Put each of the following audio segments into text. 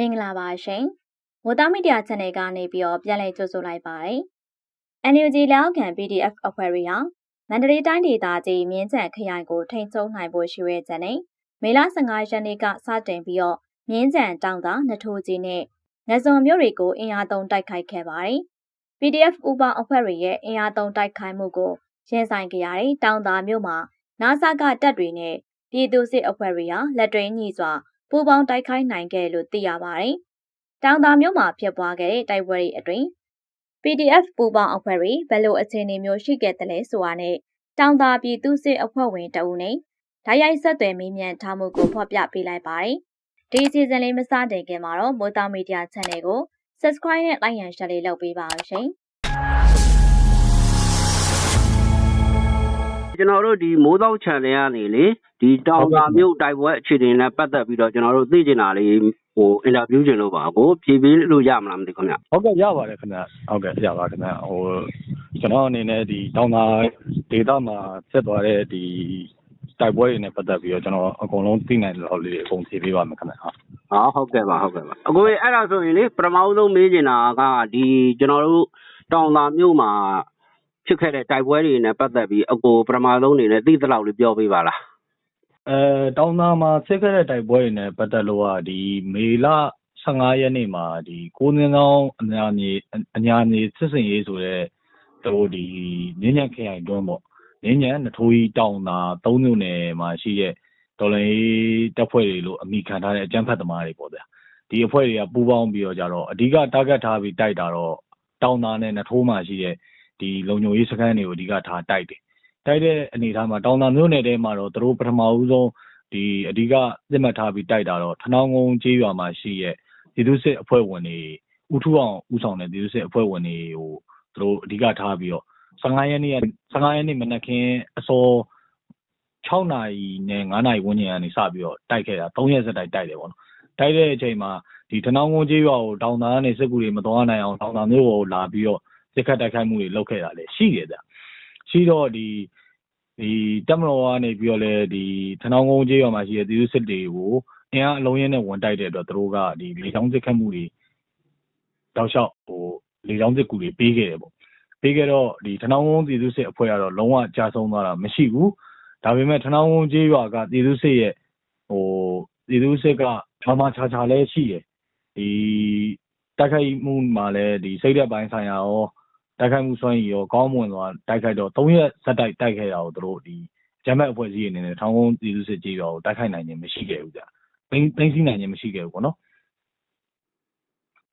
မင်္ဂလာပါရှင်။မိုးသားမီဒီယာ channel ကနေပြီးတော့ပြန်လည်ကြိုဆိုလိုက်ပါတယ်။ NUG လောက်ခံ PDF အဖွဲ့တွေဟာမန္တလေးတိုင်းဒေသကြီးမြင်းခြံခရိုင်ကိုထိန်းချုပ်နိုင်ဖို့ရှိတဲ့ချက်နဲ့မေလ15ရက်နေ့ကစတင်ပြီးတော့မြင်းခြံတောင်သာနထိုးကြီးနဲ့ငဇွန်မြို့တွေကိုအင်အားသုံးတိုက်ခိုက်ခဲ့ပါတယ်။ PDF ဥပအဖွဲ့တွေရဲ့အင်အားသုံးတိုက်ခိုက်မှုကိုရင်ဆိုင်ကြရတဲ့တောင်သာမြို့မှာနာဆာကတပ်တွေနဲ့ပြည်သူစစ်အဖွဲ့တွေဟာလက်တွဲညီစွာ ပူးပေါင်းတိုက်ခိုက်နိုင်ခဲ့လို့သိရပါတယ်။တောင်သာမြို့မှာဖြစ်ပွားခဲ့တဲ့တိုက်ပွဲတွေအတွင်း PDF ပူးပေါင်းအဖွဲ့တွေဘယ်လိုအခြေအနေမျိုးရှိခဲ့တယ်လဲဆိုတာနဲ့တောင်သာပြည်သူစစ်အဖွဲ့ဝင်တအူးနဲ့ဓာတ်ရိုက်ဆက်သွယ်မေးမြန်းထားမှုကိုဖော်ပြပေးလိုက်ပါတယ်။ဒီအစီအစဉ်လေးမစတင်ခင်မှာတော့မိုးသားမီဒီယာ channel ကို subscribe နဲ့ like and share လေးလုပ်ပေးပါအောင်ရှင်။ ကျွန်တော်တို့ဒီမိုးသောက် channel ကနေလေဒီတောင်သာမြို့တိုက်ပွဲအခြေအနေနဲ့ပတ်သက်ပြီးတော့ကျွန်တော်တို့သိကျင်တာလေးဟိုအင်တာဗျူးကျင်လို့ပါကိုဖြည့်ပေးလို့ရမလားမသိခင်ဗျဟုတ်ကဲ့ရပါတယ်ခင်ဗျဟုတ်ကဲ့ရပါခင်ဗျဟိုကျွန်တော်အနေနဲ့ဒီတောင်သာဒေသမှာဖြစ်သွားတဲ့ဒီတိုက်ပွဲတွေနဲ့ပတ်သက်ပြီးတော့ကျွန်တော်အကုန်လုံးသိနိုင်တဲ့လောက်လေးအကုန်ဖြည့်ပေးပါမယ်ခင်ဗျဟုတ်ဟာဟုတ်ကဲ့ပါဟုတ်ကဲ့ပါအကိုကြီးအဲ့ဒါဆိုရင်လေပထမဆုံးမေးကျင်တာကဒီကျွန်တော်တို့တောင်သာမြို့မှာ ဖြစ်ခဲ့တဲ့တိုက်ပွဲတွေနဲ့ပတ်သက်ပြီးအကိုပထမဆုံးအနေနဲ့သိသလောက်လေးပြောပေးပါလားအဲတောင်သာမှာဖြစ်ခဲ့တဲ့တိုက်ပွဲတွေနဲ့ပတ်သက်လို့ကဒီမေလ15ရက်နေ့မှာဒီကိုနင်းကောင်းအညာမြေအညာမြေစစ်စင်ရေးဆိုတဲ့တို့ဒီမြင်းညံခရိုင်တွန်းပေါ့မြင်းညံနထိုးကြီးတောင်သာသုံးမြို့နယ်မှာရှိတဲ့ဒေါ်လာရေးတပ်ဖွဲ့တွေလို့အမိခံထားတဲ့အကြမ်းဖက်သမားတွေပေါ့ဗျာဒီအဖွဲ့တွေကပူးပေါင်းပြီးတော့ကြတော့အဓိက target ထားပြီးတိုက်တာတော့တောင်သာနဲ့နထိုးမှာရှိတဲ့ ဒီလုံခြုံရေးစခန်းတွေကိုအဓိကထားတိုက်တယ်တိုက်တဲ့အနေအထားမှာတောင်သာမြို့နယ်ထဲမှာတော့သူတို့ပထမဦးဆုံးဒီအဓိကပြစ်မှတ်ထားပြီးတိုက်တာတော့ထနောင်းကုန်းကျေးရွာမှာရှိရဲ့ပြည်သူစစ်အဖွဲ့ဝင်တွေဥထုအောင်ဥဆောင်တဲ့ပြည်သူစစ်အဖွဲ့ဝင်တွေကိုသူတို့အဓိကထားပြီးတော့15ရက်နေ့က15ရက်နေ့မနက်ခင်းအစော6နာရီနဲ့9နာရီဝန်းကျင်ကနေစပြီးတော့တိုက်ခဲ့တာ3ရက်ဆက်တိုက်တိုက်တယ်ပေါ့နော်တိုက်တဲ့အချိန်မှာဒီထနောင်းကုန်းကျေးရွာကိုတောင်သာကနေစစ်ကူတွေမတော်နိုင်အောင်တောင်သာမျိုးကိုလာပြီးတော့ စစ်ခတ်တိုက်ခိုက်မှုတွေလုပ်ခဲ့တာလည်းရှိတယ်ဗျရှိတော့ဒီဒီတက်မတော်ကနေပြီးတော့လည်းဒီထနောင်းကုန်းကျေးရွာမှာရှိတဲ့ပြည်သူစစ်တွေကိုအင်အားအလုံးရင်းနဲ့ဝင်တိုက်တဲ့အတွက်သူတို့ကဒီလေချောင်းစစ်ခတ်မှုတွေတောက်လျှောက်ဟိုလေချောင်းစစ်ကူတွေပေးခဲ့တယ်ပေါ့ပေးခဲ့တော့ဒီထနောင်းကုန်းပြည်သူစစ်အဖွဲ့ကတော့လုံးဝကြာဆုံးသွားတာမရှိဘူးဒါပေမဲ့ထနောင်းကုန်းကျေးရွာကပြည်သူစစ်ရဲ့ဟိုပြည်သူစစ်ကဘာမှခြားခြားလဲရှိတယ်ဒီတိုက်ခိုက်မှုမှာလည်းဒီစိတ်သက်ပိုင်းဆိုင်ရာရော တိုက်ခိုက်မှုစွမ်းရည်ရောကောင်းမွန်စွာတိုက်ခိုက်တော့၃ရက်ဇက်တိုက်တိုက်ခဲ့တာကိုတို့ဒီဂျမက်အဖွဲ့အစည်းအနေနဲ့ထောင်ကုန်းပြည်သူစစ်ကြေးရွာကိုတိုက်ခိုက်နိုင်ခြင်းမရှိခဲ့ဘူးဗျ။သိမ်းသိမ်းစီးနိုင်ခြင်းမရှိခဲ့ဘူးပေါ့နော်။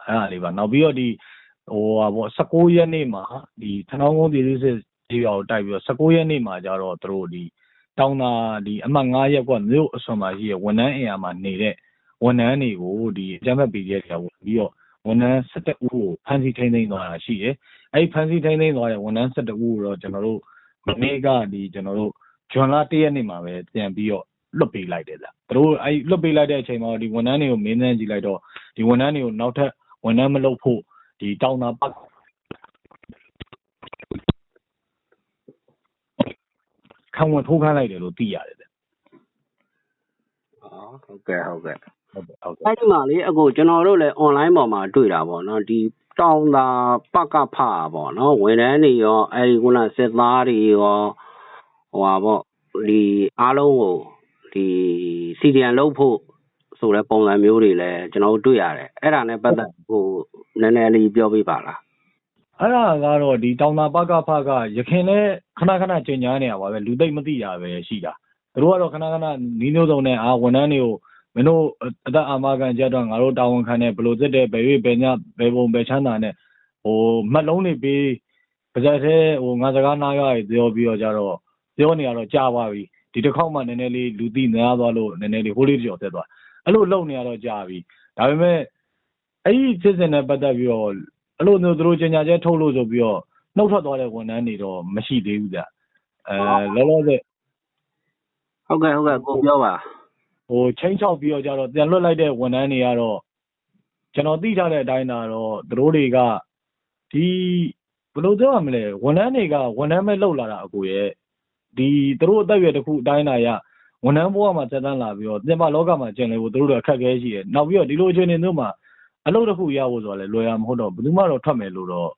အဲ့ဒါလေးပါနောက်ပြီးတော့ဒီဟိုဟာပေါ့16ရက်နေ့မှာဒီထနောင်းကုန်းပြည်သူစစ်ကြေးရွာကိုတိုက်ပြီးတော့16ရက်နေ့မှာကျတော့တို့ဒီတောင်းတာဒီအမှတ်9ရက်ကွက်မြို့အစွန်မှာရှိရဝန်ထမ်းအင်အားမှာနေတဲ့ဝန်ထမ်းတွေကိုဒီအကြမ်းဖက် PDF တွေကဝင်ပြီးတော့ ဝန်ထမ်း17ဦးကိုဖမ်းဆီးထိန်းသိမ်းသွားတာရှိတယ်။အဲ့ဒီဖမ်းဆီးထိန်းသိမ်းသွားတဲ့ဝန်ထမ်း17ဦးကိုတော့ကျွန်တော်တို့မနေ့ကဒီကျွန်တော်တို့ဇွန်လ1ရက်နေ့မှာပဲပြန်ပြီးတော့လွတ်ပေးလိုက်တယ်ဗျ။သူတို့အဲ့လွတ်ပေးလိုက်တဲ့အချိန်မှာဒီဝန်ထမ်းတွေကိုမင်းနှန်းကြည့်လိုက်တော့ဒီဝန်ထမ်းတွေကိုနောက်ထပ်ဝန်ထမ်းမလုပ်ဖို့ဒီတောင်တာပတ်ခံဝန်ထိုးခိုင်းလိုက်တယ်လို့သိရတယ်ဗျอ๋อဟုတ်ကဲ့ဟုတ်ကဲ့ ဟုတ်ကဲ့ဟုတ်ကဲ့အဲ့ဒီမှာလေအခုကျွန်တော်တို့လည်း online ပေါ်မှာတွေ့တာပေါ့နော်ဒီတောင်သာပကဖပေါ့နော်ဝန်ထမ်းတွေရောအဲ့ဒီခုနစစ်သားတွေရောဟိုပါပေါ့ဒီအားလုံးကိုဒီ CDN လုပ်ဖို့ဆိုတဲ့ပုံစံမျိုးတွေလည်းကျွန်တော်တို့တွေ့ရတယ်အဲ့ဒါနဲ့ပတ်သက်ဟိုနည်းနည်းလေးပြောပြပါလားအဲ့ဒါကတော့ဒီတောင်သာပကဖကရခင်လဲခဏခဏချိန်ညာနေရပါပဲလူသိမ့်မသိတာပဲရှိတာသူတို့ကတော့ခဏခဏနီးမျိုးစုံနဲ့အာဝန်ထမ်းတွေကို မင်းတို့အသက်အာမခံချက်တော့ငါတို့တာဝန်ခံတယ်ဘယ်လိုစစ်တယ်ဘယ်၍ဘယ်ညဘယ်ပုံဘယ်ချမ်းသာနဲ့ဟိုမှတ်လုံးတွေပေးပါဇက်သေးဟိုငါစကားနားရပြောပြီးတော့ကြတော့ပြောနေရတော့ကြာပါပြီဒီတစ်ခေါက်မှနည်းနည်းလေးလူသိများသွားလို့နည်းနည်းလေးဟိုးလေးကြော်သက်သွားအဲ့လိုလုံနေရတော့ကြာပြီဒါပေမဲ့အဲ့ဒီစစ်စင်နဲ့ပတ်သက်ပြီးတော့အဲ့လိုမျိုးသူတို့ကြေညာချက်ထုတ်လို့ဆိုပြီးတော့နှုတ်ထွက်သွားတဲ့ဝန်ထမ်းတွေတော့မရှိသေးဘူးဗျအဲလောလောဆယ်ဟုတ်ကဲ့ဟုတ်ကဲ့ကိုပြောပါ ဟိုချင်းချောက်ပြီးတော့ကြတော့ပြန်လွတ်လိုက်တဲ့ဝန်ထမ်းတွေကတော့ကျွန်တော်သိထားတဲ့အတိုင်းသာတော့သူတို့တွေကဒီဘယ်လိုပြောရမလဲဝန်ထမ်းတွေကဝန်ထမ်းပဲလောက်လာတာအကိုရဲ့ဒီသူတို့အသက်အရွယ်တစ်ခုအတိုင်းသာရဝန်ထမ်းဘဝမှာတက်တန်းလာပြီးတော့ပြင်ပလောကမှာကျင်လည်ဖို့သူတို့တို့အခက်အခဲရှိတယ်နောက်ပြီးတော့ဒီလိုအခြေအနေမျိုးမှာအလုပ်တစ်ခုရဖို့ဆိုတာလည်းလွယ်ရမဟုတ်တော့ဘယ်သူမှတော့ထွက်မယ်လို့တော့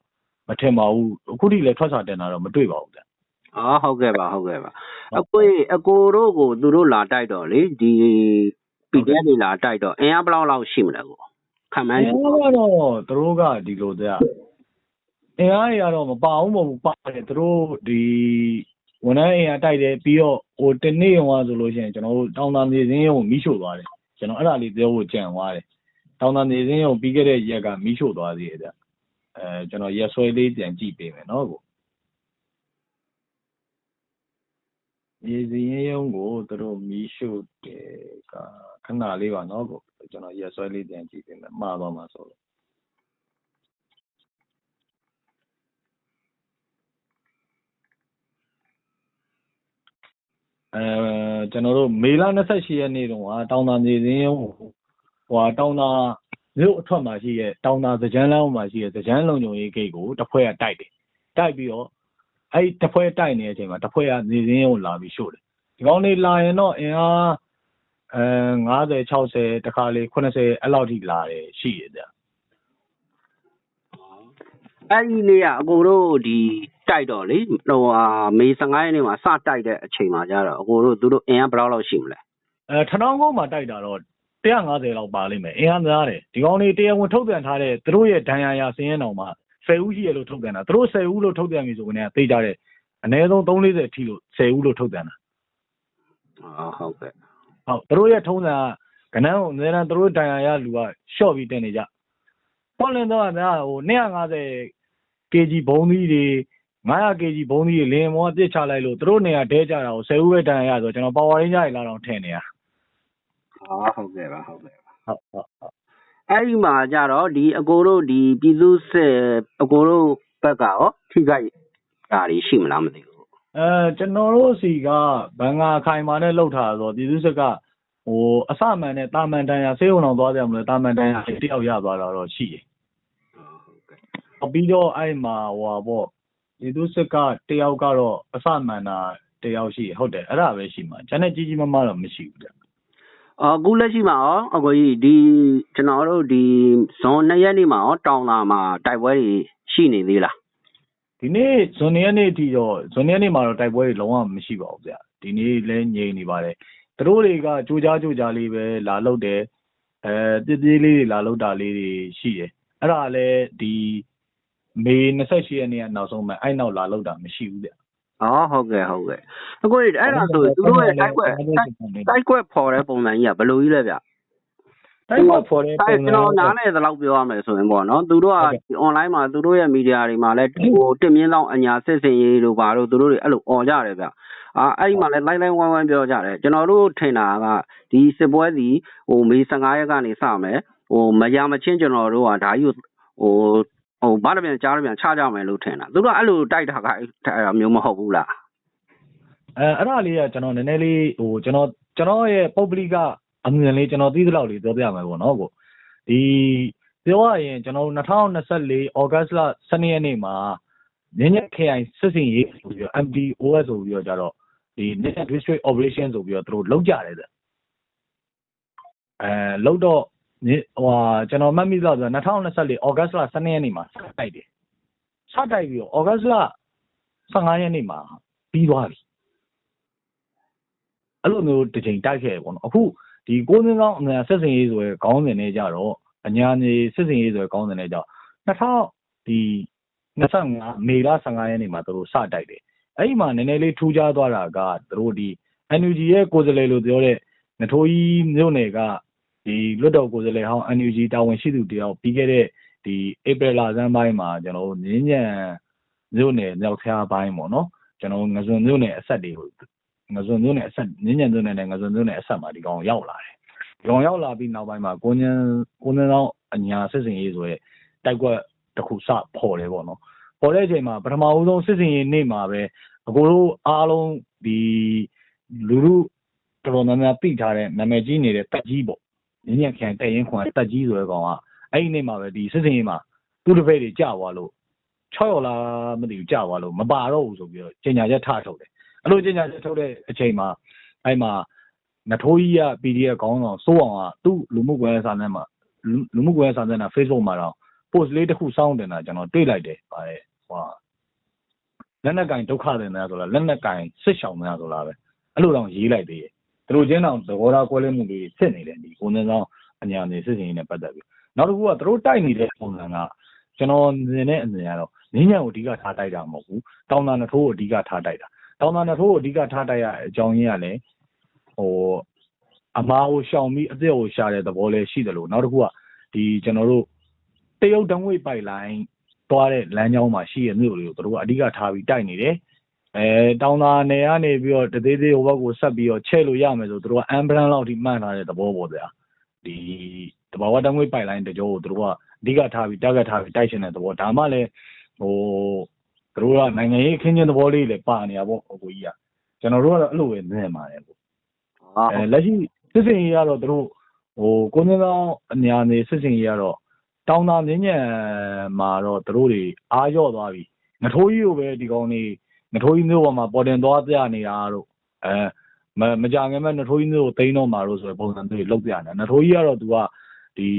မထင်ပါဘူးအခုထိလည်းထွက်စာတင်တာတော့မတွေ့ပါဘူးဗျ အော်ဟုတ်ကဲ့ပါဟုတ်ကဲ့ပါအကိုကြီးအကိုတို့ကိုသူတို့လာတိုက်တော့လေဒီ PDF တွေလာတိုက်တော့အင်အားဘယ်လောက်လောက်ရှိမလဲကိုခံမှအန်းင်အားကတော့သူတို့ကဒီလိုတဲ့အင်အားတွေကတော့မပါဘူးမဟုတ်ဘူးပါတယ်သူတို့ဒီဝန်ထမ်းအင်အားတိုက်တယ်ပြီးတော့ဟိုတနေ့ရောဆိုလို့ရှိရင်ကျွန်တော်တို့တောင်သာမြေစင်းရုံကိုမိရှို့သွားတယ်ကျွန်တော်အဲ့ဒါလေးပြောဖို့ကြံသွားတယ်တောင်သာမြေစင်းရုံပြီးခဲ့တဲ့ရက်ကမိရှို့သွားသေးတယ်ဗျအဲကျွန်တော်ရက်ဆွဲလေးပြန်ကြည့်ပေးမယ်နော်ကို မြေစင်းရုံကိုသူတို့မိရှို့တယ်ကခဏလေးပါနော်ကိုကျွန်တော်ရက်ဆွဲလေးပြန်ကြည့်ပေးမယ်မှားသွားမှာဆိုလို့အဲကျွန်တော်တို့မေလ28ရက်နေ့တုန်းကတောင်သာမြေစင်းရုံးကိုဟိုဟာတောင်သာမြို့အထွက်မှာရှိရဲ့တောင်သာသကြမ်းလမ်းမှာရှိရဲ့သကြမ်းလုံခြုံရေးဂိတ်ကိုတစ်ဖွဲ့ကတိုက်တယ်တိုက်ပြီးတော့ အဲ့ဒီတစ်ဖွဲ့တိုက်နေတဲ့အချိန်မှာတစ်ဖွဲ့ကမြေစင်းရုံးကိုလာပြီးရှို့တယ်ဒီကောင်းလေးလာရင်တော့အင်အားအဲ90 60တခါလေ80အဲ့လောက်ထိလာတယ်ရှိရတဲ့အဲ့ဒီနေ့ကအကိုတို့ဒီတိုက်တော့လေဟိုဟာမေ15ရက်နေ့မှာစတိုက်တဲ့အချိန်မှာကျတော့အကိုတို့သူတို့အင်အားဘယ်လောက်လောက်ရှိမလဲအဲထထောင်ကုန်းမှာတိုက်တာတော့150လောက်ပါလိမ့်မယ်အင်အားများတယ်ဒီကောင်းလေးတရားဝင်ထုတ်ပြန်ထားတဲ့သူတို့ရဲ့ဒဏ်ရာရစင်းရဲတောင်မှာ 10ဦးရှိရလို့ထုတ်ပြန်တာသူတို့10ဦးလို့ထုတ်ပြန်ပြီဆိုကနေသိကြတဲ့အနည်းဆုံး340အထိလို့10ဦးလို့ထုတ်ပြန်တာအော်ဟုတ်ကဲ့ဟုတ်သူတို့ရဲ့ထုံးစံကကနန်းကိုအများအားသူတို့ဒဏ်ရာရလူကရှော့ပြီးတင်နေကြပေါ်လင်တော့ကများဟို250 kg ဘုံသီးတွေ900 kg ဘုံသီးတွေလင်းမောပြစ်ချလိုက်လို့သူတို့နေရာဒဲကြတာကို10ဦးပဲဒဏ်ရာရဆိုကျွန်တော်ပါဝါရင်းကြရလာတော့ထင်နေရအော်ဟုတ်ကဲ့ပါဟုတ်ကဲ့ပါဟုတ်ဟုတ်ဟုတ် အဲ့ဒီမှာကျတော့ဒီအကိုတို့ဒီပြည်သူစစ်အကိုတို့ဘက်ကရောထိခိုက်တာတွေရှိမလားမသိဘူးအဲကျွန်တော်တို့စီကဘန်ငါခိုင်မာနဲ့လှုပ်ထားဆိုပြည်သူစစ်ကဟိုအစမှန်နဲ့တာမန်တန်ရဆေးုံအောင်သွားကြမလို့တာမန်တန်ရတယောက်ရသွားတာတော့ရှိတယ်ဟုတ်ကဲ့။ပြီးတော့အဲ့မှာဟိုပါပေါ့ပြည်သူစစ်ကတယောက်ကတော့အစမှန်တာတယောက်ရှိတယ်ဟုတ်တယ်အဲ့ဒါပဲရှိမှာကျန်တဲ့ကြီးကြီးမားမားတော့မရှိဘူးဗျ အခုလက်ရှိမှာရောအကိုကြီးဒီကျွန်တော်တို့ဒီဇွန်2ရက်နေ့မှာရောတောင်သာမှာတိုက်ပွဲတွေရှိနေသေးလား။ဒီနေ့ဇွန်ရက်နေ့အထိတော့ဇွန်ရက်နေ့မှာတော့တိုက်ပွဲတွေလုံးဝမရှိပါဘူးဗျ။ဒီနေ့လည်းငြိမ်နေပါတယ်။သူတို့တွေကကြိုးကြားကြိုးကြားလေးပဲလာလုပ်တယ်။အဲပြည့်ပြည့်လေးတွေလာလုပ်တာလေးတွေရှိတယ်။အဲ့ဒါလည်းဒီမေ28ရက်နေ့ကနောက်ဆုံးမှအဲ့နောက်လာလုပ်တာမရှိဘူးဗျ။ အော်ဟုတ်ကဲ့ဟုတ်ကဲ့အကိုကြီးအဲ့ဒါဆိုသူတို့ရဲ့တိုက်ပွဲတိုက်ပွဲဖော်တဲ့ပုံစံကြီးကဘယ်လိုကြီးလဲဗျတိုက်ပွဲဖော်တဲ့။ပုံအဲ့စံကျွန်တော်နားလည်သလောက်ပြောရမယ်ဆိုရင်ပေါ့နော်သူတို့က online မှာသူတို့ရဲ့ media တွေမှာလည်းဟိုတင်မြင့်ဆောင်အညာစစ်စင်ရေးတို့ဘာတို့သူတို့တွေအဲ့လိုអော်ကြတယ်ဗျ။အာအဲ့ဒီမှာလည်း line line ဝိုင်းဝိုင်းပြောကြတယ်ကျွန်တော်တို့ထင်တာကဒီစစ်ပွဲစီဟိုမေ15ရက်ကနေစမယ်ဟိုမရမချင်းကျွန်တော်တို့ကဒါကြီးကိုဟို ဟိုဘာတပြန်ကြားတပြန်ချကြမယ်လို့ထင်တာသူတို့ကအဲ့လိုတိုက်တာကအဲ့ဒါမျိုးမဟုတ်ဘူးလားအဲအဲ့ဒါလေးကကျွန်တော်နည်းနည်းလေးဟိုကျွန်တော်ကျွန်တော်ရဲ့ပုဂ္ဂလိကအမြင်လေးကျွန်တော်သိသလောက်လေးပြောပြမယ်ပေါ့နော်ကိုဒီပြောရရင်ကျွန်တော်2024ဩဂတ်စ်လ12ရက်နေ့မှာညည KI စစ်စင်ရေးဆိုပြီးတော့ MDOS ဆိုပြီးတော့ကြတော့ဒီ National District Operation ဆိုပြီးတော့သူတို့လောက်ကြတယ်တဲ့အဲလောက်တော့ည ဟိုဟာကျွန်တော်မှတ်မိသလောက်ဆို2024ဩဂတ်စ်လ12ရက်နေ့မှာစတိုက်တယ်စတိုက်ပြီးတော့ဩဂတ်စ်လ15ရက်နေ့မှာပြီးသွားပြီအဲ့လိုမျိုးတစ်ချိန်တိုက်ခဲ့တယ်ပေါ့နော်အခုဒီကိုးစင်းကောင်းအမြန်ဆက်စင်ရေးဆိုရယ်ခေါင်းစဉ်နဲ့ကြတော့အညာနေဆက်စင်ရေးဆိုရယ်ခေါင်းစဉ်နဲ့ကြတော့2000ဒီ25မေလ15ရက်နေ့မှာသူတို့စတိုက်တယ်အဲ့ဒီမှာနည်းနည်းလေးထူးခြားသွားတာကသူတို့ဒီ NUG ရဲ့ကိုယ်စားလှယ်လို့ပြောတဲ့နထိုးကြီးမြို့နယ်က ဒီလွတ်တော်ကိုယ်စားလှယ်ဟောင်း NUG တာဝန်ရှိသူတယောက်ပြီးခဲ့တဲ့ဒီဧပြီလဆန်းပိုင်းမှာကျွန်တော်တို့ငင်းညံမြို့နယ်မြောက်ဖျားပိုင်းပေါ့နော်ကျွန်တော်ငစွန်မြို့နယ်အဆက်တွေကိုငဇွန်မျိုးနဲ့အဆက်ညဉ့်ညံမျိုးနဲ့လည်းငဇွန်မျိုးနဲ့အဆက်မှာဒီကောင်ရောက်လာတယ်။ဒီကောင်ရောက်လာပြီးနောက်ပိုင်းမှာကိုညံကိုညံတော့အညာစစ်စင်ရေးဆိုရဲတိုက်ကွက်တစ်ခုစပေါ်တယ်ပေါ့နော်။ပေါ်တဲ့အချိန်မှာပထမဦးဆုံးစစ်စင်ရေးနေ့မှာပဲအကိုတို့အားလုံးဒီလူလူတော်တော်များများသိထားတဲ့နာမည်ကြီးနေတဲ့တက်ကြီးပေါ့။ ညဉ့်ညံခိုင်တဲ့ရင်ခွန်တက်ကြီးဆိုတဲ့ကောင်ကအဲ့ဒီနေ့မှာပဲဒီစစ်စင်ရေးမှာသူ့တစ်ဖက်တွေကြာသွားလို့6ရောက်လာမသိဘူးကြာသွားလို့မပါတော့ဘူးဆိုပြီးတော့ကျင်ညာချက်ထထုတ်တယ်အဲ့လိုကျညာချက်ထုတ်တဲ့အချိန်မှာအဲ့မှာနထိုးကြီးက PDF ခေါင်းဆောင်စိုးအောင်ကသူ့လူမှုကွန်ရက်စာမျက်နှာမှာလူလူမှုကွန်ရက်စာမျက်နှာ Facebook မှာတော့ post လေးတစ်ခုစောင်းတင်တာကျွန်တော်တွေ့လိုက်တယ်ပါတယ်ဟွာလက်နက်ကင်ဒုက္ခတင်တယ်ဆိုတာလက်နက်ကင်စစ်ဆောင်များဆိုတာပဲအဲ့လိုတော့ရေးလိုက်သေးတယ် သူတို့ချင်းတော့သဘောထားကွဲလွဲမှုတွေဖြစ်နေတယ်ဒီကိုနေဆောင်အညာနေစစ်စင်ရေးနဲ့ပတ်သက်ပြီးနောက်တစ်ခုကသူတို့တိုက်နေတဲ့ပုံစံကကျွန်တော်မြင်တဲ့အမြင်ကတော့ငင်းညံကိုအဓိကထားတိုက်တာမဟုတ်ဘူးတောင်တာနထိုးကိုအဓိကထားတိုက်တာတောင်တာနထိုးကိုအဓိကထားတိုက်ရအကြောင်းရင်းကလည်းဟိုအမားကိုရှောင်ပြီးအသက်ကိုရှာတဲ့သဘောလေးရှိတယ်လို့နောက်တစ်ခုကဒီကျွန်တော်တို့တရုတ်တံငွေပိုက်လိုင်းသွားတဲ့လမ်းကြောင်းမှာရှိတဲ့မြို့တွေကိုသူတို့ကအဓိကထားပြီးတိုက်နေတယ် အဲတောင်တာနယ်ကနေပြီးတော့တသေးသေးဟိုဘက်ကိုဆက်ပြီးတော့ချဲ့လို့ရမယ်ဆိုသူတို့ကအမ်ဘလန်လောက်ထိမှန်းထားတဲ့သဘောပေါ့ဗျာဒီတဘာဝတံငွေပိုက်လိုင်းတကြောကိုသူတို့ကအဓိကထားပြီး target ထားပြီးတိုက်ရှင်တဲ့သဘောဒါမှလည်းဟိုသူတို့ကနိုင်ငံရေးအခင်းချင်းသဘောလေးလည်းပါနေတာပေါ့ဟိုကိုကြီးကကျွန်တော်တို့ကတော့အဲ့လိုပဲမြင်ပါတယ်ကိုဟာအဲလက်ရှိစစ်စင်ရေးကတော့သူတို့ဟိုကိုင်းကောင်းအညာနေစစ်စင်ရေးကတော့တောင်တာမြင်းညံမှာတော့သူတို့တွေအားရော့သွားပြီငထိုးကြီးကိုပဲဒီကောင် နေငထိုးကြီးမျိုးပေါ်မှာပေါ်တင်သွားပြနေတာတို့အဲမမကြငယ်မဲ့ငထိုးကြီးမျိုးကိုတိန်းတော့မှာတို့ဆိုတဲ့ပုံစံတွေလောက်ပြနေငထိုးကြီးကတော့သူကဒီ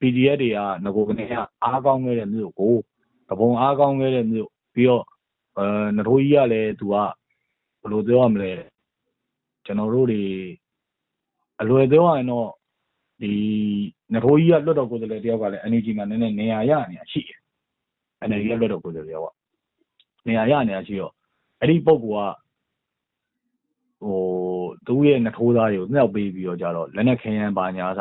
PDF တွေကငကိုကနေကအားကောင်းခဲ့တဲ့မျိုးကိုကပုံအားကောင်းခဲ့တဲ့မျိုးပြီးတော့အဲငထိုးကြီးကလည်းသူကဘယ်လိုပြောရမလဲကျွန်တော်တို့တွေအလွယ်ပြောရရင်တော့ဒီနထိုးကြီးကလွတ်တော်ကိုယ်စားလှယ်တယောက်ကလည်း NUG မှာနည်းနည်းနေရာရနေတာရှိတယ်။ NUG ကလွတ်တော်ကိုယ်စားလှယ်က နေရာရနေတာရှိတော့အဲ့ဒီပုံကဟိုသူ့ရဲ့နထိုးသားတွေကိုနှောက်ပေးပြီးတော့ကြတော့လက်နက်ခဲယမ်းပါညာစ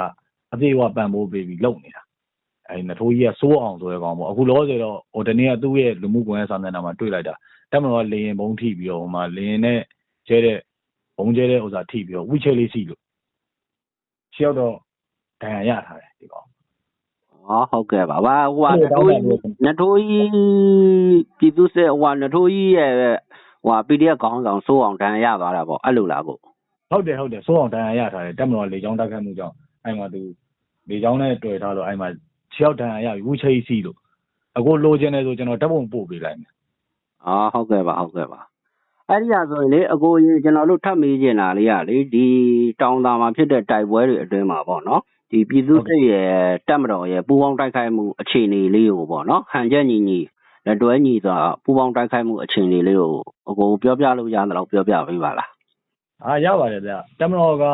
အသေးအဝပံ့ပိုးပေးပြီးလုပ်နေတာ။အဲ့နထိုးကြီးကစိုးအောင်ဆိုရဲကောင်ပေါ့အခုလောဆယ်တော့ဟိုတနေ့ကသူ့ရဲ့လူမှုကွန်ရက်စာမျက်နှာမှာတွေ့လိုက်တာတက်မတော်ကလေရင်ဘုံထိပြီးတော့ဟိုမှာလေရင်နဲ့ကျဲတဲ့ဘုံကျဲတဲ့ဥစ္စာထိပြီးတော့ဝိချဲလေးစီလို့ရှေ့တော့ဒဏ်ရာရထားတယ်ဒီကောင် ဟာဟုတ်ကဲ့ပါဘာဟိုကအဲ့နလိုထိုးတောင်းတာကြီးနထိုးကြီးပြည်သူစစ်ဟိုကနထိုးကြီးရဲ့ဟိုက PDF ခေါင်းဆောင်စိုးအောင်တန်ရသွားတာပေါ့အဲ့လိုလားကိုဟုတ်တယ်ဟုတ်တယ်စိုးအောင်ဒဏ်ရာရထားတယ်တက်မတော်လေချောင်းတက်ခတ်မှုကြောင့်အဲ့မှာသူလေချောင်းနဲ့တွေ့ထားတော့အဲ့မှာခြေောက်ဒဏ်ရာရပြီဝိချဲစီလို့အခုလိုချင်တယ်ဆိုကျွန်တော်ဓာတ်ပုံပို့ပေးလိုက်မယ်အာဟုတ်ကဲ့ပါဟုတ်ကဲ့ပါအဲ့ဒီဟာဆိုရင်လေအကိုကြီးကျွန်တော်တို့ထပ်မေးချင်တာလေးကလေဒီတောင်တာမှာဖြစ်တဲ့တိုက်ပွဲတွေအတွင်းမှာပေါ့နော် ဒီပြည်သူစစ်ရဲ့တက်မတော်ရဲ့ပူးပေါင်းတိုက်ခိုက်မှုအခြေအနေလေးကိုပေါ့နော်ဟန်ချက်ညီညီလက်တွဲညီစွာပူးပေါင်းတိုက်ခိုက်မှုအခြေအနေလေးကိုအကိုပြောပြလို့ရတယ်တော့ပြောပြပေးပါလားအာရပါတယ်ဗျတက်မတော်က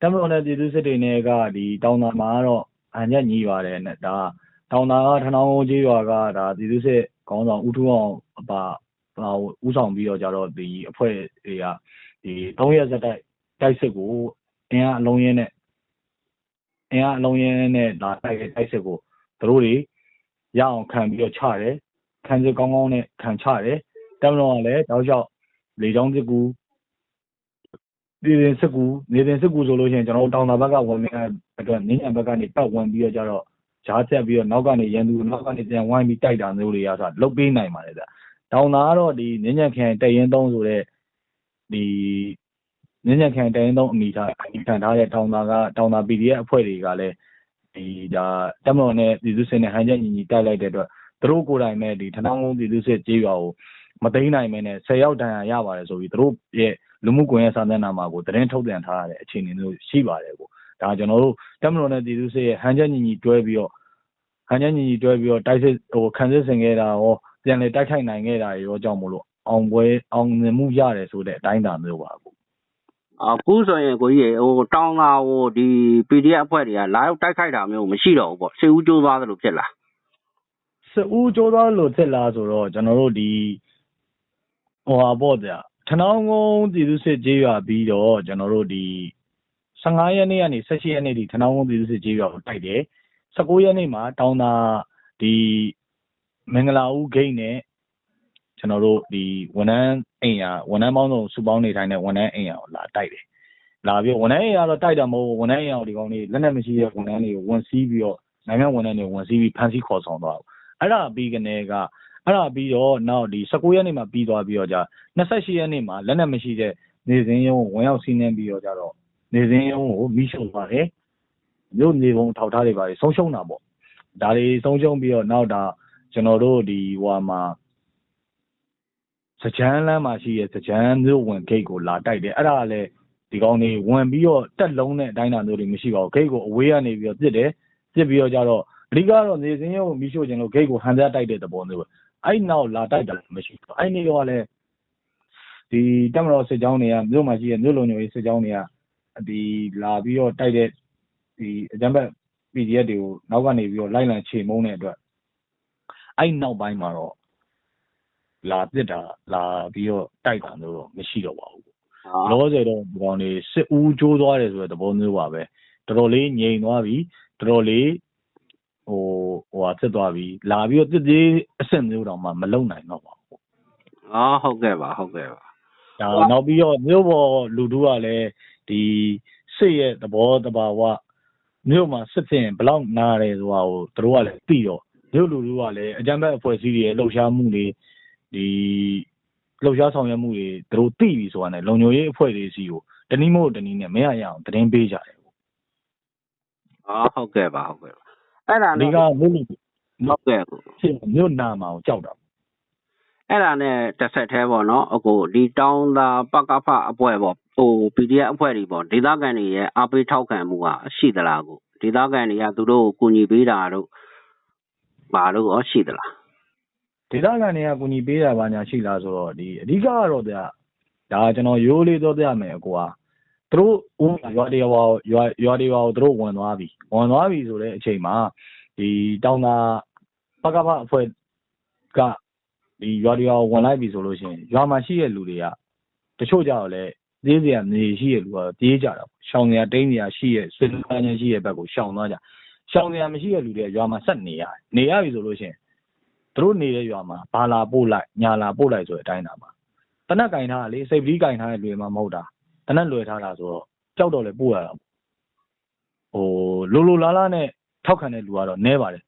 တက်မတော်နဲ့ပြည်သူစစ်တွေနဲ့ကဒီတောင်တာမှာကတော့အညက်ညီပါတယ်နဲ့ဒါတောင်တာကထနောင်းကြီးရွာကဒါပြည်သူစစ်ခေါင်းဆောင်ဦးထူအောင်အပါဟိုဦးဆောင်ပြီးတော့ကြတော့ဒီအဖွဲ့တွေကဒီ3ရက်ဆက်တိုက်တိုက်စစ်ကိုအင်အားအလုံးရင်းနဲ့ အင်အားအလုံးရင်းနဲ့ဒါတိုက်တဲ့တိုက်စစ်ကိုသူတို့တွေရအောင်ခံပြီးတော့ချတယ်ခံစစ်ကောင်းကောင်းနဲ့ခံချတယ်တက်မတော်ကလည်းတောက်လျှောက်လေချောင်းစစ်ကူနေရင်စစ်ကူနေရင်စစ်ကူဆိုလို့ရှိရင်ကျွန်တော်တို့တောင်တာဘက်ကဝင်နေတဲ့အတွက်နင်းညံဘက်ကနေပတ်ဝင်ပြီးတော့ကြတော့ဂျားဆက်ပြီးတော့နောက်ကနေရန်သူနောက်ကနေပြန်ဝိုင်းပြီးတိုက်တာမျိုးတွေရဆိုလုတ်ပေးနိုင်ပါတယ်ဗျတောင်တာကတော့ဒီနင်းညံခရိုင်တရင်သုံးဆိုတဲ့ဒီ နင်းညံခရိုင်တရင်သုံးအမိထားအမိခံထားတဲ့တောင်တာကတောင်တာ PDF အဖွဲ့တွေကလည်းဒီဒါတက်မတော်နဲ့ပြည်သူစစ်နဲ့ဟန်ချက်ညီညီတိုက်လိုက်တဲ့အတွက်သူတို့ကိုယ်တိုင်မဲ့ဒီထနောင်းကုန်းပြည်သူစစ်ကြေးရွာကိုမသိမ်းနိုင်မဲနဲ့10ရောက်တန်ရာရပါတယ်ဆိုပြီးသူတို့ရဲ့လူမှုကွန်ရက်စာမျက်နှာမှာကိုသတင်းထုတ်ပြန်ထားရတဲ့အခြေအနေမျိုးရှိပါတယ်ကိုဒါကျွန်တော်တို့တက်မတော်နဲ့ပြည်သူစစ်ရဲ့ဟန်ချက်ညီညီတွဲပြီးတော့ဟန်ချက်ညီညီတွဲပြီးတော့တိုက်စစ်ဟိုခံစစ်ဆင်ခဲ့တာရောပြန်လေတိုက်ခိုက်နိုင်ခဲ့တာရောကြောင့်မလို့အောင်ပွဲအောင်မြင်မှုရတယ်ဆိုတဲ့အတိုင်းအတာမျိုးပါကို အခုဆိုရင်ကိုကြီးရေဟိုတောင်းတာဟိုဒီ PDF အဖွဲ့တွေကလာရောက်တိုက်ခိုက်တာမျိုးမရှိတော့ဘူးပေါ့စေဦးကျိုးသွားသလိုဖြစ်လာစဦးကြိုးသားလို့ဖြစ်လာဆိုတော့ကျွန်တော်တို့ဒီဟိုဟာပေါ့ဗျာထနောင်းကုန်းပြည်သူစစ်ကြေးရွာပြီးတော့ကျွန်တော်တို့ဒီ15ရက်နေ့ကနေ18ရက်နေ့ထိထနောင်းကုန်းပြည်သူစစ်ကြေးရွာကိုတိုက်တယ်19ရက်နေ့မှာတောင်းတာဒီမင်္ဂလာဦးဂိတ်နဲ့ ကျွန်တော်တို့ဒီဝန်ထမ်းအိမ်ယာဝန်ထမ်းပေါင်းစုံစုပေါင်းနေထိုင်တဲ့ဝန်ထမ်းအိမ်ယာကိုလာတိုက်တယ်လာပြီးဝန်ထမ်းအိမ်ယာတော့တိုက်တာမဟုတ်ဘူးဝန်ထမ်းအိမ်ယာကိုဒီကောင်လေးလက်နက်မရှိတဲ့ဝန်ထမ်းတွေကိုဝန်စည်းပြီးတော့နိုင်ငံဝန်ထမ်းတွေဝန်စည်းပြီးဖမ်းဆီးခေါ်ဆောင်သွားတယ်အဲ့ဒါပြီးကနေကအဲ့ဒါပြီးတော့နောက်ဒီ19ရက်နေ့မှာပြီးသွားပြီးတော့じゃ28ရက်နေ့မှာလက်နက်မရှိတဲ့နေစဉ်ရုံးကိုဝင်ရောက်စီးနှင်းပြီးတော့ကြတော့နေစဉ်ရုံးကိုမိရှုံပါတယ်မြို့နေပုံထောက်ထားတွေပါတယ်ဆုံးရှုံးတာပေါ့ဒါတွေဆုံးရှုံးပြီးတော့နောက်ဒါကျွန်တော်တို့ဒီဟိုဟာမှာ စကြမ်းလမ်းမှာရှိတဲ့စကြမ်းမြို့ဝင်ဂိတ်ကိုလာတိုက်တယ်အဲ့ဒါကလည်းဒီကောင်တွေဝင်ပြီးတော့တက်လုံးတဲ့အတိုင်းအတာမျိုးတွေမရှိပါဘူးဂိတ်ကိုအဝေးကနေပြီးတော့ပြစ်တယ်ပြစ်ပြီးတော့ကြတော့အဓိကတော့နေစင်းရုံမိရှို့ခြင်းလို့ဂိတ်ကိုဟန်ပြတိုက်တဲ့သဘောမျိုးပဲအဲ့နောက်လာတိုက်တာမရှိဘူးအဲ့နေ့တော့လည်းဒီတက်မတော်စစ်ကြောင်းတွေကမြို့မှာရှိတဲ့မြို့လုံညိုရေးစစ်ကြောင်းတွေကဒီလာပြီးတော့တိုက်တဲ့ဒီအကြမ်းဖက် PDF တွေကိုနောက်ကနေပြီးတော့လိုက်လံချေမုန်းတဲ့အတွက်အဲ့နောက်ပိုင်းမှာတော့ လာပစ်တာလာပြီးတော့တိုက်တာမျိုးတော့မရှိတော့ပါဘူးလောလောဆယ်တော့ဒီကောင်တွေစစ်ဦးကျိုးသွားတယ်ဆိုတဲ့သဘောမျိုးပါပဲတော်တော်လေးငြိမ်သွားပြီတော်တော်လေးဟိုဟိုဟာဖြစ်သွားပြီလာပြီးတော့တစ်သေးအဆင့်မျိုးတောင်မှမလုံနိုင်တော့ပါဘူးအော်ဟုတ်ကဲ့ပါဟုတ်ကဲ့ပါဒါနောက်ပြီးတော့မြို့ပေါ်လူတို့ကလည်းဒီစစ်ရဲ့သဘောတဘာဝမြို့မှာစစ်ဖြင့်ဘယ်လောက်နားတယ်ဆိုတာကိုသူတို့ကလည်းသိတော့မြို့လူတို့ကလည်းအကြမ်းဖက်အဖွဲ့အစည်းတွေရဲ့လှုပ်ရှားမှုတွေ ဒီလှုပ်ရှားဆောင်ရွက်မှုတွေသူတို့သိပြီဆိုတာနဲ့လုံခြုံရေးအဖွဲ့တွေစီကိုတနည်းမဟုတ်တနည်းနဲ့မရရအောင်သတင်းပေးကြတယ်အော်ဟုတ်ကဲ့ပါဟုတ်ကဲ့ပါအဲ့ဒါအဓိနဲ့ကမြို့လူဟုတ်ကဲ့ကိုဖြစ်မြို့နာမှာကိုကြောက်တာအဲ့ဒါနဲ့တစ်ဆက်သေးပေါ့နော်အခုဒီတောင်းသာပကဖအပွဲပေါ့ဟို PDF အဖွဲ့တွေပေါ့ဒေသခံတွေရဲ့အားပေးထောက်ခံမှုကရှိသလားကိုဒေသခံတွေကသူတို့ကိုကူညီပေးတာတို့ဘာလို့ရောရှိသလား ဒေသခံတွေကကူညီပေးတာဘာညာရှိလားဆိုတော့ဒီအဓိကကတော့ဗျဒါကျွန်တော်ရိုးလေးတော့ပြမယ်အကွာသူတို့ဦးရွာတွေရွာရွာရွာတွေရွာကိုသူတို့ဝင်သွားပြီဝင်သွားပြီဆိုတဲ့အချိန်မှာဒီတောင်သာပကဖအဖွဲ့ကဒီရွာတွေရွာကိုဝင်လိုက်ပြီဆိုလို့ရှိရင်ရွာမှာရှိတဲ့လူတွေကတချို့ကြတော့လေသေးစရာနေရှိတဲ့လူကပြေးကြတာပေါ့ရှောင်းစရာတိန်းစရာရှိရဲ့ဆွေးနွေးခြင်းရှိရဲ့ဘက်ကိုရှောင်းသွားကြရှောင်းစရာမရှိတဲ့လူတွေကရွာမှာဆက်နေရတယ်နေရပြီဆိုလို့ရှိရင် သူတို့နေတဲ့ရွာမှာဘာလာပို့လိုက်ညာလာပို့လိုက်ဆိုတဲ့အတိုင်းတာမှာတနက်ကင်ထားတာလေစိတ်ပီးကင်ထားတဲ့လူတွေမှမဟုတ်တာတနက်လွယ်ထားတာဆိုတော့ကြောက်တော့လေပို့ရတာပေါ့ဟိုလိုလိုလားလားနဲ့ထောက်ခံတဲ့လူကတော့နဲပါတယ်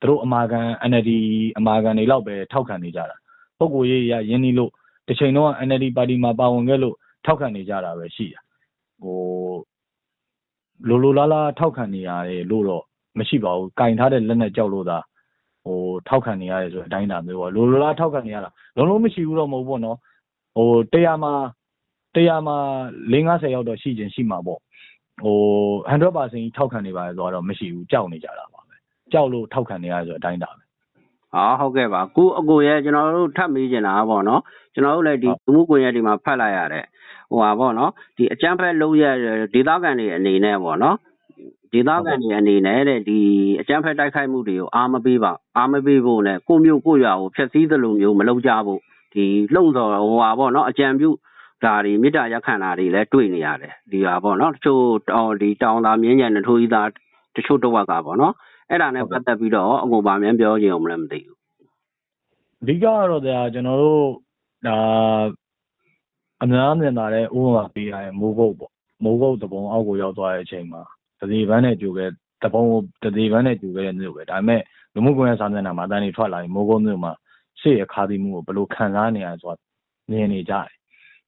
သူတို့အမာခံ NLD အမာခံတွေလောက်ပဲထောက်ခံနေကြတာပုဂ္ဂိုလ်ရေးရရင်းနှီးလို့တစ်ချိန်တော့ NLD ပါတီမှာပါဝင်ခဲ့လို့ထောက်ခံနေကြတာပဲရှိတာဟိုလိုလိုလားလားထောက်ခံနေရတယ်လို့တော့မရှိပါဘူးကင်ထားတဲ့လက်နဲ့ကြောက်လို့သာ ဟိုထောက်ခံနေရတယ်ဆိုတဲ့အတိုင်းတာမျိုးပေါ့လိုလိုလားထောက်ခံနေရတာလုံးလုံးမရှိဘူးတော့မဟုတ်ဘူးပေါ့နော်ဟိုတရားမှာတရားမှာ50ရောက်တော့ရှိခြင်းရှိမှာပေါ့ဟို100%ကြီးထောက်ခံနေပါတယ်ဆိုတော့မရှိဘူးကြောက်နေကြတာပါပဲကြောက်လို့ထောက်ခံနေရဆိုတဲ့အတိုင်းတာပဲဟာဟုတ်ကဲ့ပါခုအကိုရဲ့ကျွန်တော်တို့ထပ်မေးချင်တာကပေါ့နော်ကျွန်တော်တို့လည်းဒီဟုတ်လူမှုကွန်ရက်တွေမှာဖတ်လိုက်ရတယ်ဟိုဟာပေါ့နော်ဒီအကြမ်းဖက်လုပ်ရဒေသခံတွေအနေနဲ့ပေါ့နော် ဒေသခံတွေအနေနဲ့တဲ့ဒီအကြမ်းဖက်တိုက်ခိုက်မှုတွေကိုအားမပေးပါအားမပေးဖို့နဲ့ကိုမျိုးကိုရွာကိုဖျက်ဆီးသလိုမျိုးမလုပ်ကြဖို့ဒီလှုံ့ဆော်ဟိုဟာပေါ့နော်အကြံပြုဒါတွေမေတ္တာရက်ခံတာတွေလည်းတွေ့နေရတယ်ဒီဟာပေါ့နော်တချို့တောင်ဒီတောင်သာမြင်းညံနထိုးကြီးသားတချို့တစ်ဝက်ကပေါ့နော်အဲ့ဒါနဲ့ပတ်သက်ပြီးတော့အကိုဗာမြန်ပြောချင်အောင်မလဲမသိဘူးအဓိကကတော့ဒါကျွန်တော်တို့ဒါအများမြင်တာတဲ့ဥပမာပေးရရင်မိုးကုတ်ပေါ့မိုးကုတ်တပုံအောက်ကိုရောက်သွားတဲ့အချိန်မှာ တတိပန်းနဲ့ကြိုခဲ့တပုံတတိပန်းနဲ့ကြိုခဲ့တဲ့မြို့ပဲဒါပေမဲ့လူမှုကွန်ရက်စာမျက်နှာမှာအတန်းတွေထွက်လာရင်မိုးကုတ်မြို့မှာရှေ့ရခါသီးမှုကိုဘယ်လိုခံစားနေရလဲဆိုတာမြင်နေကြတယ်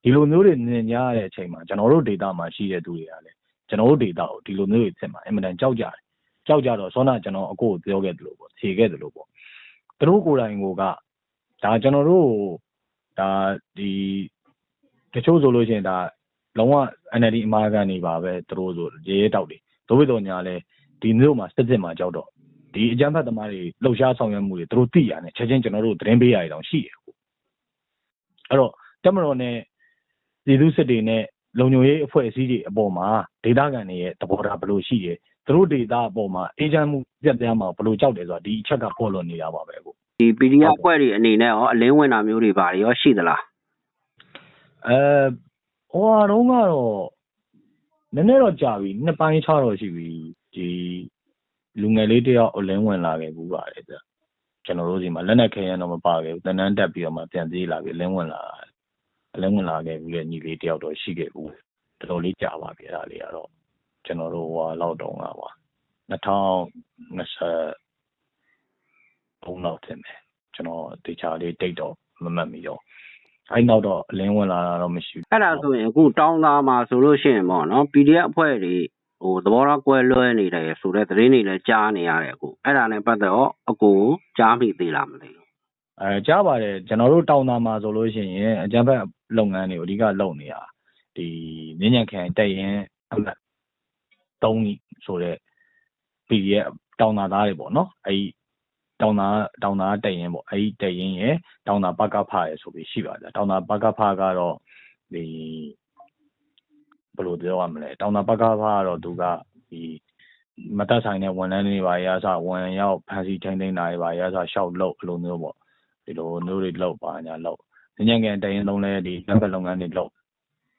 ဒီလိုမျိုးတွေမြင်ကြရတဲ့အချိန်မှာကျွန်တော်တို့ဒေတာမှာရှိတဲ့သူတွေကလည်းကျွန်တော်တို့ဒေတာကိုဒီလိုမျိုးတွေဖြစ်မှာအင်မတန်ကြောက်ကြတယ်ကြောက်ကြတော့ဆောနာကျွန်တော်အကိုကိုပြောခဲ့တယ်လို့ပေါ့ဖြေခဲ့တယ်လို့ပေါ့သူတို့ကိုယ်တိုင်ကိုကဒါကျွန်တော်တို့ဒါဒီတချို့ဆိုလို့ရှိရင်ဒါလုံးဝ NLD အမာခံနေပါပဲသူတို့ဆိုရေရဲတောက်တွေ တို့ဘယ်တော့ညာလဲဒီမျိုးမှာစစ်စစ်မှာကြောက်တော့ဒီအကြမ်းဖက်သမားတွေလှုပ်ရှားဆောင်ရွက်မှုတွေသူတို့သိရတယ်ချက်ချင်းကျွန်တော်တို့သတင်းပေးရအောင်ရှိတယ်ဟုတ်အဲ့တော့တက်မတော်နဲ့ပြည်သူစစ်တွေနဲ့လုံခြုံရေးအဖွဲ့အစည်းတွေအပေါ်မှာဒေသခံတွေရဲ့သဘောထားဘယ်လိုရှိတယ်သူတို့ဒေတာအပေါ်မှာအေဂျင့်မှုပြတ်ပြားမှာဘယ်လိုကြောက်တယ်ဆိုတာဒီအချက်ကပေါ်လွန်နေတာပါပဲအခုဒီ PDF အဖွဲ့တွေအနေနဲ့ရောအလင်းဝင်တာမျိုးတွေဘာတွေရောရှိသလားအဲဟိုဟာတော့ကတော့ နည်းနည်းတော့ကြာပြီနှစ်ပိုင်းခြားတော့ရှိပြီဒီလူငယ်လေးတယောက်အလင်းဝင်လာခဲ့ဘူးပါတယ်ဗျကျွန်တော်တို့စီမှာလက်နက်ခဲရန်တော့မပါခဲ့ဘူးတန်းတန်းတက်ပြီးတော့မှပြန်ပြေးလာပြီးအလင်းဝင်လာအလင်းဝင်လာခဲ့ဘူးလေညီလေးတယောက်တော့ရှိခဲ့ဘူးတော်တော်လေးကြာပါပြီအဲ့ဒါလေးကတော့ကျွန်တော်တို့ဟိုဟာလောက်တုန်းကပါ2020ဘုံလောက်တင်တယ်ကျွန်တော်တေချာလေးတိတ်တော့မမှတ်မိတော့ အဲ့နောက်တော့အလင်းဝင်လာတာတော့မရှိဘူးအဲ့ဒါဆိုရင်အခုတောင်းသားမှာဆိုလို့ရှိရင်ပေါ့နော် PDF အဖွဲ့တွေဟိုသဘောထားကွဲလွဲနေတယ်ဆိုတဲ့သတင်းတွေလည်းကြားနေရတယ်အခုအဲ့ဒါနဲ့ပတ်သက်တော့အကိုကြားမိသေးလားမသိဘူးအဲကြားပါတယ်ကျွန်တော်တို့တောင်တာမှာဆိုလို့ရှိရင်အကြမ်းဖက်လုပ်ငန်းတွေကိုအဓိကလုပ်နေတာဒီဒီမြင်းညံခရိုင်တက်ရင်အမှတ်3ဆိုတဲ့ PDF တောင်သာသားတွေပေါ့နော်အဲဒီ တောင်သာတောင်သာတက်ရင်ပေါ့အဲဒီတက်ရင်ရဲ့တောင်သာပကဖရယ်ဆိုပြီးရှိပါတယ်တောင်သာပကဖကတော့ဒီဘယ်လိုပြောရမလဲတောင်သာပကဖကတော့သူကဒီမတက်ဆိုင်တဲ့ဝန်ထမ်းတွေပါရအစဝန်ရောက်ဖန်စီထိန်းသိမ်းတာတွေပါရအစရှောက်လို့အလိုမျိုးပေါ့ဒီလိုမျိုးတွေလောက်ပါညာလောက်ညဉ့်ငယ်တရင်လုံးလဲဒီလက်ဖက်လုပ်ငန်းတွေလောက်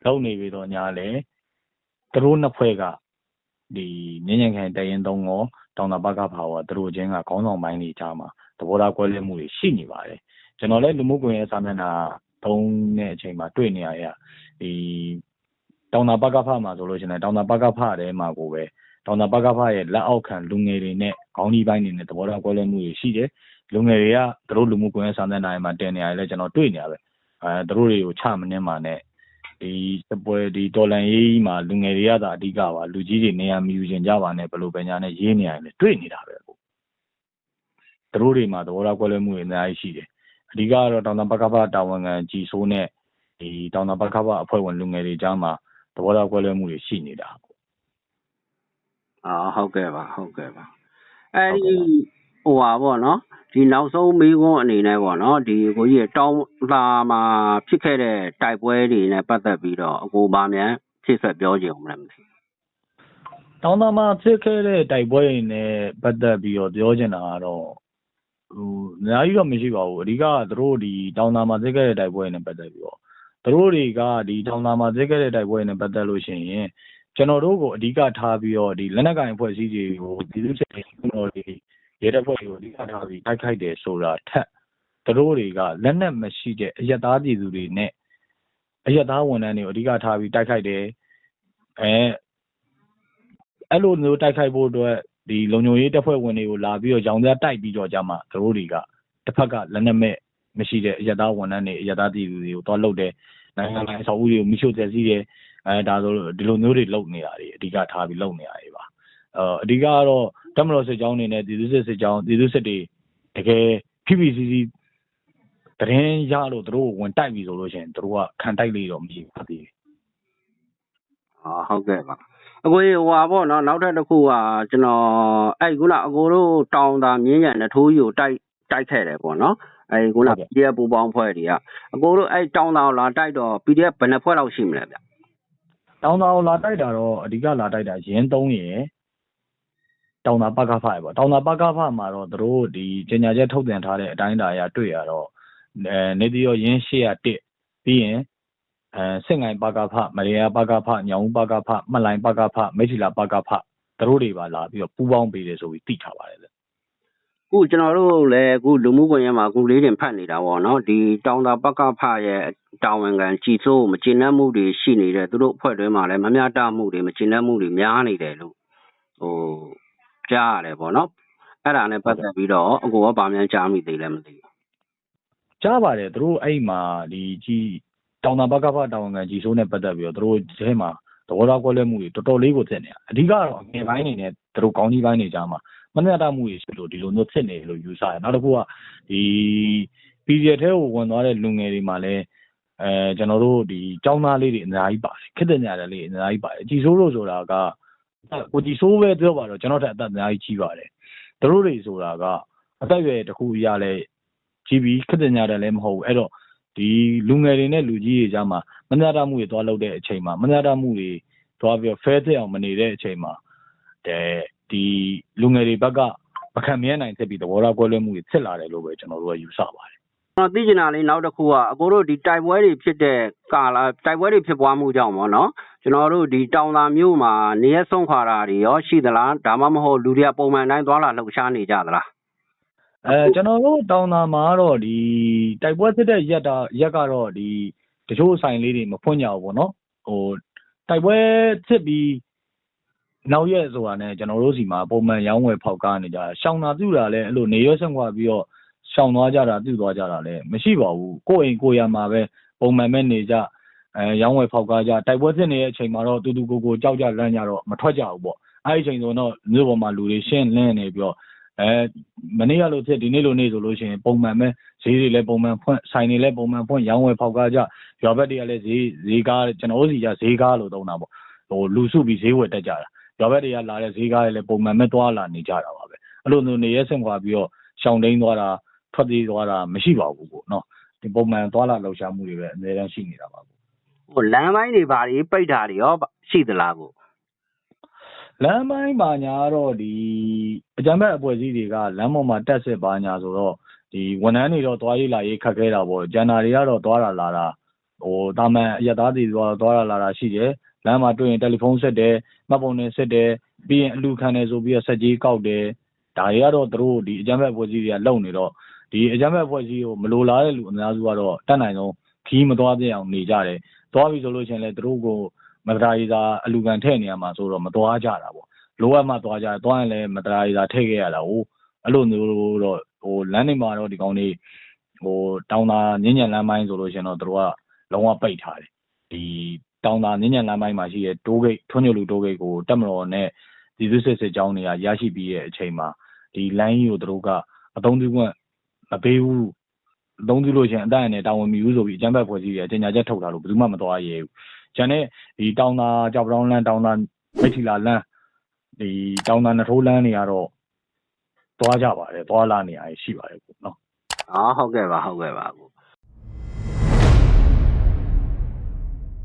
လောက်နေပြီးတော့ညာလဲသူတို့နှစ်ဖွဲ့ကဒီညဉ့်ငယ်တရင်သုံးကိုတောင်တာဘက်ကဖာဝသူတို့ချင်းကခေါင်းဆောင်ပိုင်းတွေကြားမှာသဘောထားကွဲလွဲမှုတွေရှိနေပါတယ်ကျွန်တော်လည်းလူမှုကွန်ရက်စာမျက်နှာသုံးတဲ့အချိန်မှာတွေ့နေရတဲ့ဒီတောင်တာဘက်ကဖာမှာဆိုလို့ရှိရင်တောင်တာဘက်ကဖာထဲမှာကိုပဲတောင်တာဘကဖရဲ့လက်အောက်ခံလူငယ်တွေနဲ့ခေါင်းကြီးပိုင်းတွေနဲ့သဘောထားကွဲလွဲမှုတွေရှိတယ်လူငယ်တွေကသူတို့လူမှုကွန်ရက်စာမျက်နှာတွေမှာတင်နေရတယ်လဲကျွန်တော်တွေ့နေရပဲအဲသူတို့တွေကိုချမနှင်းပါနဲ့ ဒီစပွဲဒီတော်လန်ရေးမှာလူငယ်တွေကသာအဓိကပါလူကြီးတွေနေရာမယူခြင်းကြပါနဲ့ဘယ်လိုပဲညာနဲ့ရေးနေရတယ်လဲတွေ့နေတာပဲအခုသူတို့တွေမှာသဘောထားကွဲလွဲမှုတွေအများကြီးရှိတယ်အဓိကကတော့တောင်တဘကဖတာဝန်ခံကြည်ဆိုးနဲ့ဒီတောင်တဘကဖအဖွဲ့ဝင်လူငယ်တွေကြားမှာသဘောထားကွဲလွဲမှုတွေရှိနေတာအာဟုတ်ကဲ့ပါဟုတ်ကဲ့ပါအဲဒီ ဟိုပါပေါ့နော်ဒီနောက်ဆုံးမေးခွန်းအနေနဲ့ပေါ့နော်ဒီကိုကြီးတောင်းလာမှာဖြစ်ခဲ့တဲ့တိုက်ပွဲတွေနဲ့ပတ်သက်ပြီးတော့အကိုဗာမြန်ဖြစ်ဆက်ပြောကြအောင်မလဲမသိတောင်သာမှာဖြစ်ခဲ့တဲ့တိုက်ပွဲတွေနဲ့ပတ်သက်ပြီးတော့ပြောချင်တာကတော့ဟိုအများကြီးတော့မရှိပါဘူးအဓိကကသူတို့ဒီတောင်သာမှာဖြစ်ခဲ့တဲ့တိုက်ပွဲတွေနဲ့ပတ်သက်ပြီးတော့သူတို့တွေကဒီတောင်သာမှာဖြစ်ခဲ့တဲ့တိုက်ပွဲတွေနဲ့ပတ်သက်လို့ရှိရင်ကျွန်တော်တို့ကိုအဓိကထားပြီးတော့ဒီလက်နက်ကင်အဖွဲ့အစည်းတွေကိုဒီလိုချက်ကျွန်တော်တွေ ရဲတပ်ဖွဲ့တွေကိုအဓိကထားပြီးတိုက်ခိုက်တယ်ဆိုတာထက်သူတို့တွေကလက်နက်မရှိတဲ့အယက်သားပြည်သူတွေနဲ့အယက်သားဝန်ထမ်းတွေကိုအဓိကထားပြီးတိုက်ခိုက်တယ်အဲအဲ့လိုမျိုးတိုက်ခိုက်ဖို့အတွက်ဒီလုံခြုံရေးတပ်ဖွဲ့ဝင်တွေကိုလာပြီးတော့ရောင်ကြားတိုက်ပြီးတော့ကြမှာသူတို့တွေကတစ်ဖက်ကလက်နက်မဲ့မရှိတဲ့အယက်သားဝန်ထမ်းတွေအယက်သားပြည်သူတွေကိုတွားလုပ်တယ်နိုင်ငံတိုင်းအဆောက်အဦတွေကိုမိရှို့ကျစီးတယ်အဲဒါဆိုဒီလိုမျိုးတွေလုပ်နေတာတွေအဓိကထားပြီးလုပ်နေတာတွေပါအဲအဓိကကတော့ တမတော်စစ်ကြောင်းနေနဲ့ပြည်သူစစ်စစ်ကြောင်းပြည်သူစစ်တွေတကယ်ဖိဖိစီစီတရင်ရလို့သူတို့ဝင်တိုက်ပြီဆိုလို့ရှိရင်သူတို့ကခံတိုက်လေးတော့မရှိပါသေးဘူးအာဟုတ်ကဲ့ပါအကိုကြီးဟိုပါပေါ့နော်နောက်ထပ်တစ်ခုကကျွန်တော်အဲ့ခုနအကိုတို့တောင်းတာမြင်းရံနှထိုးကြီးကိုတိုက်တိုက်ခဲ့တယ်ပေါ့နော်အဲ့ခုန PDF ပူပေါင်းဖွဲ့တွေကအကိုတို့အဲ့တောင်းတာကိုလာတိုက်တော့ PDF ဘယ်နှဖွဲ့လောက်ရှိမလဲဗျတောင်သာကိုလာတိုက်တာတော့အဓိကလာတိုက်တာရင်း3ရယ် တောင်သာပကဖရယ်ပေါ့တောင်သာပကဖမှာတော့သူတို့ဒီကျညာချက်ထုတ်ပြန်ထားတဲ့အတိုင်းအတာအရတွေ့ရတော့အဲနေပြည်တော်ရင်း801ပြီးရင်အဲစစ်ငိုင်ပကဖမရေယာပကဖညောင်ဦးပကဖမှတ်လိုင်ပကဖမိထီလာပကဖသူတို့တွေပါလာပြီးတော့ပူးပေါင်းပေးတယ်ဆိုပြီးသိထားပါတယ်လေခုကျွန်တော်တို့လည်းအခုလူမှုကွန်ရက်မှာအခုလေးတင်ဖတ်နေတာပေါ့နော်ဒီတောင်တာပကဖရဲ့တာဝန်ခံကြည်စိုးမကျင်နှံ့မှုတွေရှိနေတဲ့သူတို့အဖွဲ့တွင်းမှာလည်းမမျှတမှုတွေမကျင်နှံ့မှုတွေများနေတယ်လို့ဟို ကြားရတယ်ပေါ့နော်အဲ့ဒါနဲ့ပတ်သက်ပြီးတော့အကိုကဗာမြန်ကြားမိသေးလဲမသိဘူးကြားပါတယ်သူတို့အဲ့မှာဒီကြီးတောင်တာဘကဖတာဝန်ခံကြီးစိုးနဲ့ပတ်သက်ပြီးတော့သူတို့အဲမှာသဘောထားကွဲလွဲမှုတွေတော်တော်လေးကိုဖြစ်နေတာအဓိကတော့အငယ်ပိုင်းနေနဲ့သူတို့ကောင်းကြီးပိုင်းနေကြမှာမမျှတမှုတွေရှိလို့ဒီလိုမျိုးဖြစ်နေတယ်လို့ယူဆတယ်နောက်တစ်ခုကဒီ PDF ထဲကိုဝင်သွားတဲ့လူငယ်တွေမှာလည်းအဲကျွန်တော်တို့ဒီចောင်းသားလေးတွေအများကြီးပါတယ်ခက်တဲ့ညာလေးအများကြီးပါတယ်ကြည်စိုးလို့ဆိုတာက ကိုကြည်စိုးပဲပြောပါတော့ကျွန်တော်ထက်အသက်အများကြီးကြီးပါတယ်သူတို့တွေဆိုတာကအသက်အရွယ်တစ်ခုအရလဲကြီးပြီးခက်တဲ့ညာတယ်လည်းမဟုတ်ဘူးအဲ့တော့ဒီလူငယ်တွေနဲ့လူကြီးတွေကြားမှာမမျှတမှုတွေသွားလုပ်တဲ့အချိန်မှာမမျှတမှုတွေသွားပြီးတော့ fair ဖြစ်အောင်မနေတဲ့အချိန်မှာဒီလူငယ်တွေဘက်ကမခံမြဲနိုင်ဖြစ်ပြီးသဘောထားကွဲလွဲမှုတွေဖြစ်လာတယ်လို့ပဲကျွန်တော်တို့ကယူဆပါတယ် ကျွန်တော်သိချင်တာလေးနောက်တစ်ခုကအကိုတို့ဒီတိုက်ပွဲတွေဖြစ်တဲ့ကာလတိုက်ပွဲတွေဖြစ်ပွားမှုကြောင့်ပေါ့နော်ကျွန်တော်တို့ဒီတောင်သာမြို့မှာနေရဆုံးခွာတာတွေရောရှိသလားဒါမှမဟုတ်လူတွေကပုံမှန်တိုင်းသွားလာလှုပ်ရှားနေကြသလားအဲကျွန်တော်တို့တောင်သာမှာကတော့ဒီတိုက်ပွဲဖြစ်တဲ့ရက်တာရက်ကတော့ဒီတချို့ဆိုင်လေးတွေမဖွင့်ကြဘူးပေါ့နော်ဟိုတိုက်ပွဲဖြစ်ပြီးနောက်ရက်ဆိုတာနဲ့ကျွန်တော်တို့စီမှာပုံမှန်ရောင်းဝယ်ဖောက်ကားနေကြတာရှောင်းတာပြူတာလည်းအဲ့လိုနေရွဆန့်ခွာပြီးတော့ ရှောင်းသွားကြတာပြူသွားကြတာလည်းမရှိပါဘူးကိုယ့်အိမ်ကိုယ့်ရမှာပဲပုံမှန်ပဲနေကြအဲရောင်းဝယ်ဖောက်ကားကြတိုက်ပွဲဖြစ်နေတဲ့အချိန်မှာတော့တူတူကိုကိုကြောက်ကြလန့်ကြတော့မထွက်ကြဘူးပေါ့အဲ့ဒီအချိန်ဆိုတော့မြို့ပေါ်မှာလူတွေရှင်းလင်းနေပြီးတော့အဲမနေ့ကလို့ဖြစ်ဒီနေ့လို့နေဆိုလို့ရှိရင်ပုံမှန်ပဲဈေးတွေလည်းပုံမှန်ဖွင့်ဆိုင်တွေလည်းပုံမှန်ဖွင့်ရောင်းဝယ်ဖောက်ကားကြရွာဘက်တွေကလည်းဈေးဈေးကားကျွန်တော်တို့စီကဈေးကားလို့သုံးတာပေါ့ဟိုလူစုပြီးဈေးဝယ်တက်ကြတာရွာဘက်တွေကလာတဲ့ဈေးကားတွေလည်းပုံမှန်ပဲသွားလာနေကြတာပါပဲအဲ့လိုမျိုးနေရဲဆင့်ခွာပြီးတော့ရှောင်းတိန်သွားတာ ထွက်ပြေးသွားတာမရှိပါဘူးပေါ့နော်ဒီပုံမှန်သွားလာလှုပ်ရှားမှုတွေပဲအများတန်းရှိနေတာပါဟိုလမ်းပိုင်းတွေဘာတွေပိတ်တာတွေရောရှိသလားကိုလမ်းပိုင်းပါညာတော့ဒီအကြမ်းဖက်အဖွဲ့အစည်းတွေကလမ်းပေါ်မှာတက်စစ်ပါညာဆိုတော့ဒီဝန်ထမ်းတွေတော့သွားရေးလာရေးခက်ခဲတာပေါ့ကျန်တာတွေကတော့သွားတာလာတာဟိုတာမန်အရက်သားတွေသွားသွားတာလာတာရှိတယ်လမ်းမှာတွေ့ရင်တယ်လီဖုန်းဆက်တယ်မှတ်ပုံနဲ့ဆက်တယ်ပြီးရင်အလူခံတယ်ဆိုပြီးတော့ဆက်ကြီးကောက်တယ်ဒါတွေကတော့သူတို့ဒီအကြမ်းဖက်အဖွဲ့အစည်းတွေကလုံနေတော့ ဒီအကြမ်းဖက်အဖွဲ့အစည်းကိုမလိုလားတဲ့လူအများစုကတော့တတ်နိုင်ဆုံးခီးမသွားပြအောင်နေကြတယ်သွားပြီဆိုလို့ရှိရင်လည်းသူတို့ကိုမတရာရီသာအလူခံထည့်နေရမှာဆိုတော့မသွားကြတာပေါ့လိုအပ်မှသွားကြတယ်သွားရင်လည်းမတရာရီသာထည့်ခဲ့ရတာဟိုအဲ့လိုမျိုးတော့ဟိုလမ်းတွေမှာတော့ဒီကောင်တွေဟိုတောင်သာညဉ့်ညံလမ်းပိုင်းဆိုလို့ရှိရင်တော့တို့ကလုံးဝပိတ်ထားတယ်ဒီတောင်သာညဉ့်ညံလမ်းပိုင်းမှာရှိတဲ့တိုးဂိတ်ထွန်းညိုလူတိုးဂိတ်ကိုတက်မတော်နဲ့ဒီသစ်စစ်စစ်ကြောင်းတွေကရရှိပြီးရဲ့အချိန်မှာဒီလိုင်းကြီးကိုတို့ကအသုံးပြုခွင့် မပေးဘူးအသုံးပြုလို့ရှိရင်အတန်နဲ့တာဝန်မီဘူးဆိုပြီးအကြမ်းဖက်ဖွဲ့စည်းရအကြေညာချက်ထုတ်ထားလို့ဘယ်သူမှမတော်ရရဲဘူး။ကျန်တဲ့ဒီတောင်သာကြောက်ပြောင်းလမ်းတောင်သာမိတ်ချီလာလမ်းဒီတောင်တန်းနထိုးလမ်းတွေကတော့သွားကြပါတယ်သွားလာနေရရှိပါတယ်ပေါ့နော်အော်ဟုတ်ကဲ့ပါဟုတ်ကဲ့ပါကို